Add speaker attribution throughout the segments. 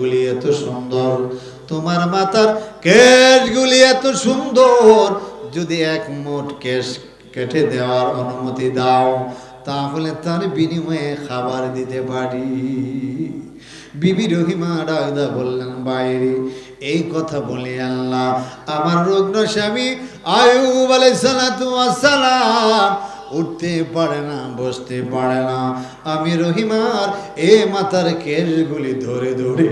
Speaker 1: গুলি এত সুন্দর। তোমার মাথার কেশগুলি এত সুন্দর। যদি এক মোট কেশ কেটে দেওয়ার অনুমতি দাও, তাহলে তার বিনিময়ে খাবার দিতে পারি। বিবি রহিমা ডাকদা বললেন, বাইরে, এই কথা বলে আল্লাহ, আমার রুগ্ন স্বামী আয়ুব ওয়াস সালাম উঠতে পারে না, বসতে পারে না। আমি রহিমার এ মাথার কেশগুলি ধরে ধরে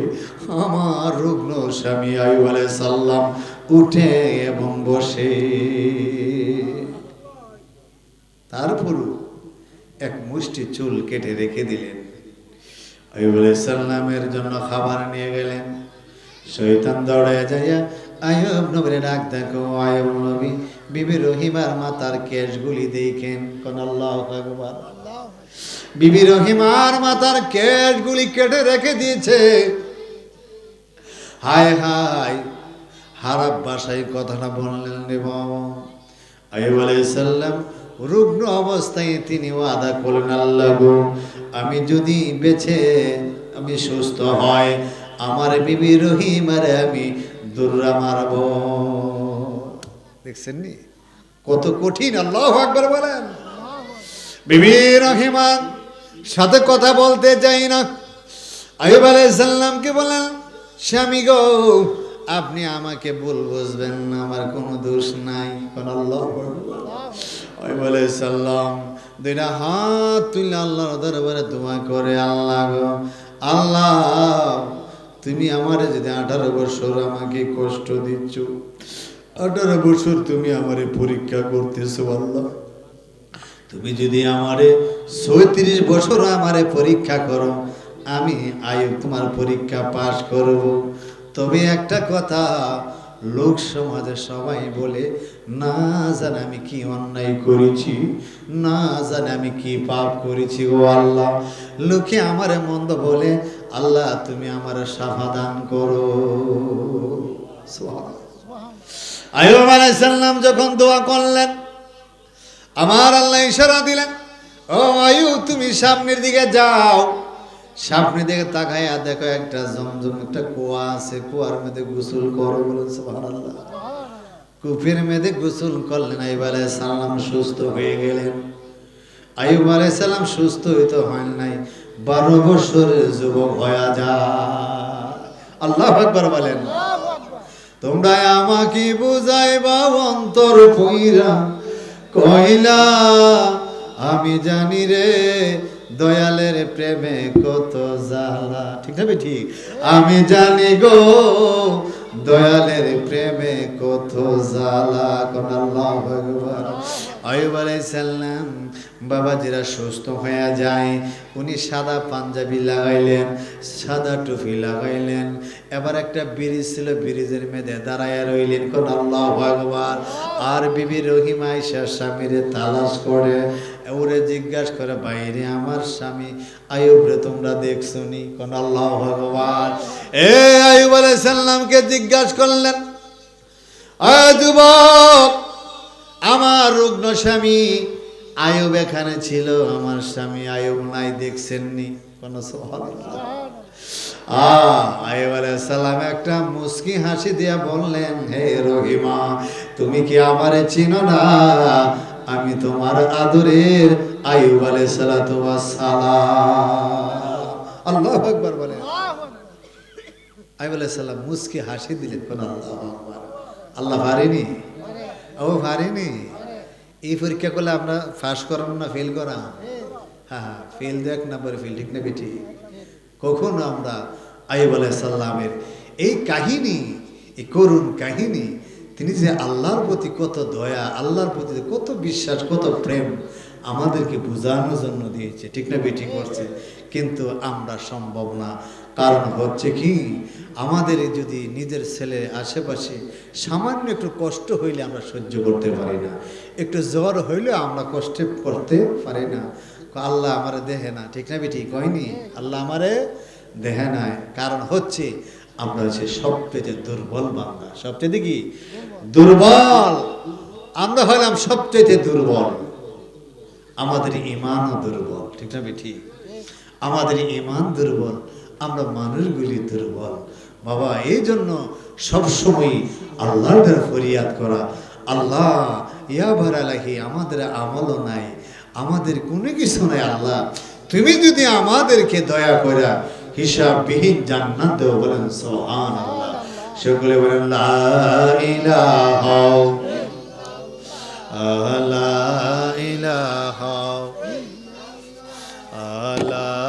Speaker 1: আমার রুগ্ন স্বামী আয়ু সাল্লাম উঠে এবং বসে। তারপরও এক মুষ্টি চুল কেটে রেখে দিলেন। আয়ুব সাল্লামের জন্য খাবার নিয়ে গেলেন। শৈতান দৌড়ে যাইয়া আয়ব নবীরে ডাক দেখো, আয়ব নবী বিবি রহিমার মাতার কেশগুলি দেখেন। কোন আল্লাহ আকবার। বিবি রহিমার মাতার কেশগুলি কেটে রেখে দিয়েছে। হায় হায়, হারাপ বাসায় কথাটা বললেন রে বাবা। আয়ুব আলাইসাল্লাম রুগ্ন অবস্থায় তিনি ওয়াদা করলেন, আল্লাহ গো, আমি যদি বেছে আমি সুস্থ হয়, আমার বিবি রহিমারে আমি দুর্রা মারব। দেখছেন নি কত কঠিন, আল্লাহ আকবার বলেন। বিবি রহিমান, সাথে কথা বলতে চাই না। আয়ুব আলাইসাল্লামকে বলেন স্বামী গো, আপনি আমাকে ভুল বুঝবেন না, আমার কোনো দোষ নাই। আয়ুব আলাইসাল্লাম দুইটা হাত তুলে আল্লাহর দরবারে দোয়া করে, আল্লাহ গো, আল্লাহ তুমি আমারে যদি আঠারো বছর আমাকে কষ্ট দিচ্ছ, আঠারো বছর তুমি আমারে পরীক্ষা করতেছো, আল্লাহ। তুমি যদি আমারে ছয়ত্রিশ বছর আমারে পরীক্ষা করো, আমি আয়ু তোমার পরীক্ষা পাশ করব। তবে একটা কথা লোক সমাজে সবাই বলে, না জানে আমি কি অন্যায় করেছি, না জানে আমি কি পাপ করেছি ও আল্লাহ। লোকে আমারে মন্দ বলে, আল্লাহ, তুমি আমার সাফাদান করো। আয়ুব আলাইসাল্লাম যখন দোয়া করলেন, আমার আল্লাহ ইশারা দিলেন, ও আয়ু তুমি সামনের দিকে যাও। সামনের দিকে তাকাইয়া দেখো একটা জমজম একটা কুয়া আছে, কুয়ার মধ্যে গোসল করো বলেন সুবহানাল্লাহ। কুফির মেয়েদের গোসল করলেন আইব সালাম সুস্থ হয়ে গেলেন। আইব সালাম সুস্থ হইতে হয় নাই, বারো বছরের যুবক হয়ে যায়। আল্লাহ আকবার বলেন। তোমরা আমাকে বুঝাইবা, অন্তর পইরা কইলা, আমি জানি রে দয়ালের প্রেমে কত জ্বালা। ঠিক না ঠিক আমি জানি গো, দয়ালের প্রেমে কত জ্বালা। কোন আল্লাহ ভগবান। বাবাজিরা সুস্থ হয়ে যায়। উনি সাদা পাঞ্জাবি লাগাইলেন, সাদা টুপি লাগাইলেন। এবার একটা ব্রিজ ছিল, ব্রিজের মেয়েদে দাঁড়াইয়া রইলেন কোন আল্লাহ ভগবান। আর বিবি রহিমা আইসা স্বামীরে তালাশ করে ওরে জিজ্ঞাসা করে, বাইরে আমার স্বামী আয়ুবরে তোমরা দেখছ নি? কোন আল্লাহ ভগবান। এ আয়ুব আলাইসাল্লামকে জিজ্ঞাসা করলেন যুবক, আমার রুগ্ন স্বামী আয়ুব এখানে ছিল? আমার স্বামী আয়ুব নাই দেখছেননি কোন আয়ুব সালাম একটা মুস্কি হাসি দিয়া বললেন, হে রহিমা, তুমি কি আমারে চিনো না? আমি তোমার আদরের আয়ুব আলাই সালাতু আল্লাহ আকবার বলেন। আয়ুব আলাই সালাম মুস্কি হাসি দিলেন কোন আল্লাহ আল্লাহ পারেনি? ও পারেনি? এই পরীক্ষা করলে আমরা ফাঁস করাম না ফেল করা হ্যাঁ হ্যাঁ ফেল দেখ না পরে ফেল ঠিক না বেটি কখনো আমরা আইব সাল্লামের এই কাহিনী এই করুণ কাহিনী তিনি যে আল্লাহর প্রতি কত দয়া, আল্লাহর প্রতি কত বিশ্বাস, কত প্রেম আমাদেরকে বোঝানোর জন্য দিয়েছে। ঠিক না বেটি করছে কিন্তু আমরা সম্ভব না। কারণ হচ্ছে কি, আমাদের যদি নিজের ছেলে আশেপাশে সামান্য একটু কষ্ট হইলে আমরা সহ্য করতে পারি না। একটু জ্বর হইলে আমরা কষ্টে করতে পারি না। আল্লাহ আমারে দেহে না। ঠিক না বেটি কয়নি? আল্লাহ আমারে দেহে নাই। কারণ হচ্ছে আমরা হচ্ছে সবচেয়ে দুর্বল বান্দা। সবচেয়ে কি দুর্বল। আমরা হইলাম সবচেয়ে দুর্বল। আমাদের ইমানও দুর্বল, ঠিক না বেটি আমাদের ইমান দুর্বল, আমরা মানুষগুলি দুর্বল। বাবা এই জন্য সবসময় আল্লাহর ফরিয়াদ করা, আল্লাহ, ইয়া ভারালাহি আমাদের আমলও নাই, আমাদের কোনো কিছু নাই আল্লাহ। তুমি যদি আমাদেরকে দয়া করা হিসাববিহীন জান্নাত বলেন সুবহানাল্লাহ। সকলে বলেন লা ইলাহা ইল্লাল্লাহ।